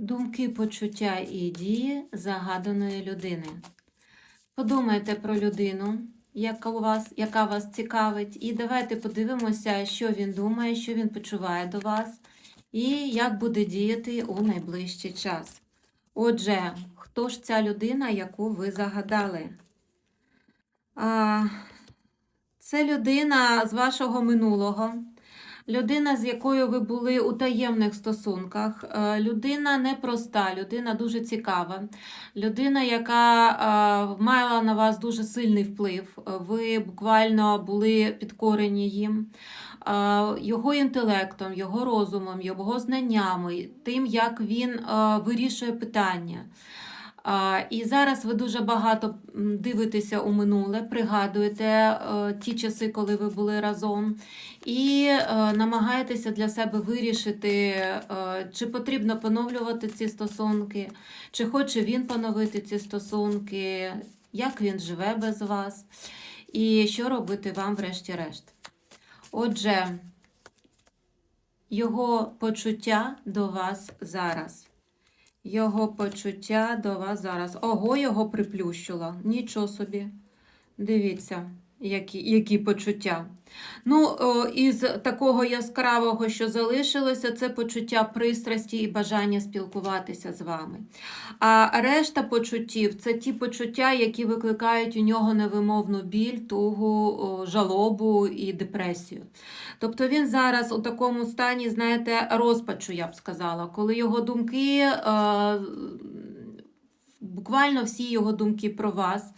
Думки, почуття і дії загаданої людини. Подумайте про людину, яка, у вас, яка вас цікавить, і давайте подивимося, що він думає, що він почуває до вас, і як буде діяти у найближчий час. Отже, хто ж ця людина, яку ви загадали? А, це людина з вашого минулого. Людина, з якою ви були у таємних стосунках, Е, людина непроста, людина дуже цікава, людина, яка е, мала на вас дуже сильний вплив. Ви буквально були підкорені їм, Е, його інтелектом, його розумом, його знаннями, тим, як він вирішує питання. І зараз ви дуже багато дивитеся у минуле, пригадуєте е, ті часи, коли ви були разом, і е, намагаєтеся для себе вирішити, е, чи потрібно поновлювати ці стосунки, чи хоче він поновити ці стосунки, як він живе без вас, і що робити вам, врешті-решт. Отже, його почуття до вас зараз. Його почуття до вас зараз. Ого, його приплющило. Нічого собі. Дивіться, які, які почуття. Ну, із такого яскравого, що залишилося, це почуття пристрасті і бажання спілкуватися з вами. А решта почуттів це ті почуття, які викликають у нього невимовну біль, тугу, жалобу і депресію. Тобто він зараз у такому стані, знаєте, розпачу, я б сказала, коли його думки, е, буквально всі його думки про вас.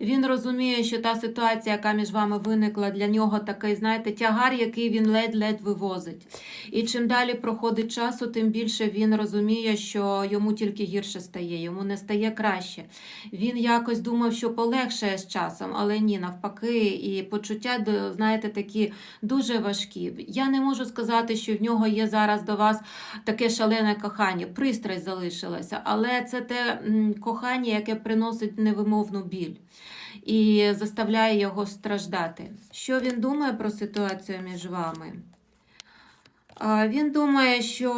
Він розуміє, що та ситуація, яка між вами виникла, для нього такий, знаєте, тягар, який він ледь-ледь вивозить. І чим далі проходить часу, тим більше він розуміє, що йому тільки гірше стає, йому не стає краще. Він якось думав, що полегшає з часом, але ні, навпаки, і почуття, знаєте, такі дуже важкі. Я не можу сказати, що в нього є зараз до вас таке шалене кохання, пристрасть залишилася, але це те кохання, яке приносить невимовну біль і заставляє його страждати. Що він думає про ситуацію між вами? Він думає, що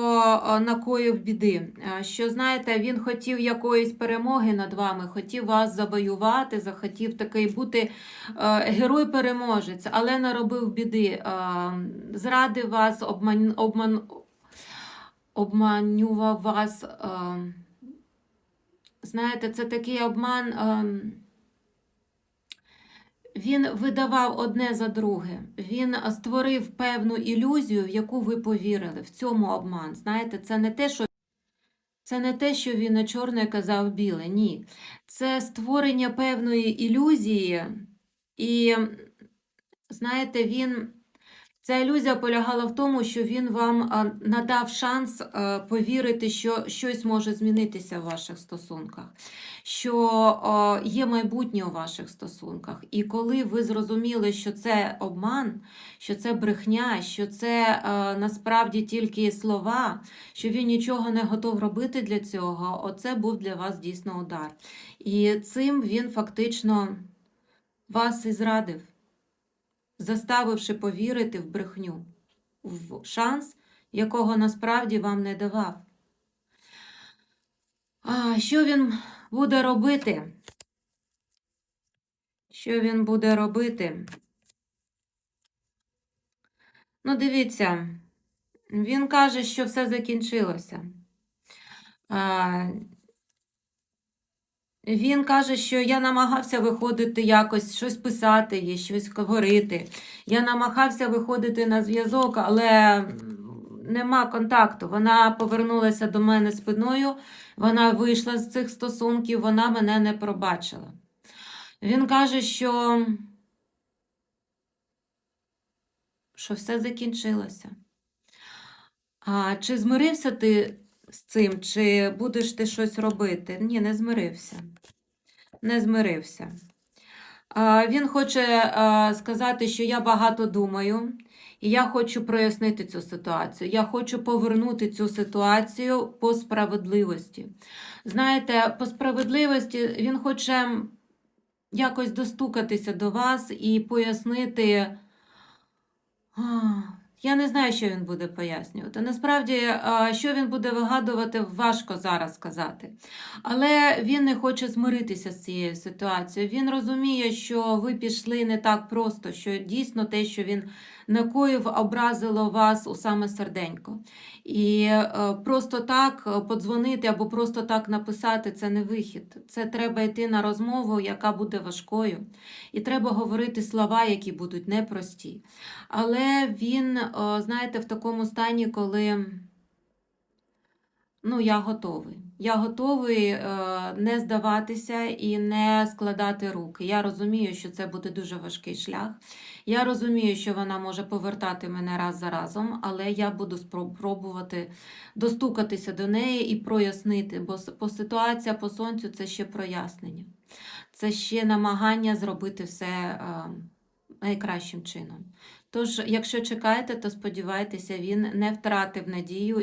накоїв біди, що знаєте, він хотів якоїсь перемоги над вами, хотів вас завоювати, захотів такий бути герой-переможець, але наробив біди, зрадив вас, обман, обман, обманював вас. Знаєте, це такий обман. ем, Він видавав одне за друге. Він створив певну ілюзію, в яку ви повірили. В цьому обман. Знаєте, це не те, що. Це не те, що він на чорне казав біле. Ні. Це створення певної ілюзії. І, знаєте, він. Ця ілюзія полягала в тому, що він вам надав шанс повірити, що щось може змінитися в ваших стосунках, що є майбутнє у ваших стосунках. І коли ви зрозуміли, що це обман, що це брехня, що це насправді тільки слова, що він нічого не готов робити для цього, оце був для вас дійсно удар. І цим він фактично вас і зрадив заставивши повірити в брехню, в шанс, якого насправді вам не давав. А що він буде робити? Що він буде робити? Ну, дивіться, він каже, що все закінчилося. Він каже, що я намагався виходити якось, щось писати їй, щось говорити. Я намагався виходити на зв'язок, але нема контакту. Вона повернулася до мене спиною, вона вийшла з цих стосунків, вона мене не пробачила. Він каже, що, що все закінчилося. А чи змирився ти з цим, чи будеш ти щось робити? Ні, не змирився. Не змирився. Він хоче сказати, що я багато думаю, і я хочу прояснити цю ситуацію. Я хочу повернути цю ситуацію по справедливості. Знаєте, по справедливості він хоче якось достукатися до вас і пояснити, Я не знаю, що він буде пояснювати. Насправді, що він буде вигадувати, важко зараз сказати. Але він не хоче змиритися з цією ситуацією. Він розуміє, що ви пішли не так просто, що дійсно те, що він накоїв, образило вас у саме серденько. І е, просто так е, подзвонити або просто так написати це не вихід. Це треба йти на розмову, яка буде важкою. І треба говорити слова, які будуть непрості. Але він, е, знаєте, в такому стані, коли ну, я готовий. Я готовий е, не здаватися і не складати руки. Я розумію, що це буде дуже важкий шлях. Я розумію, що вона може повертати мене раз за разом, але я буду спро- пробувати достукатися до неї і прояснити, бо по ситуація по сонцю це ще прояснення. Це ще намагання зробити все е, найкращим чином. Тож, якщо чекаєте, то сподівайтеся, він не втратив надію.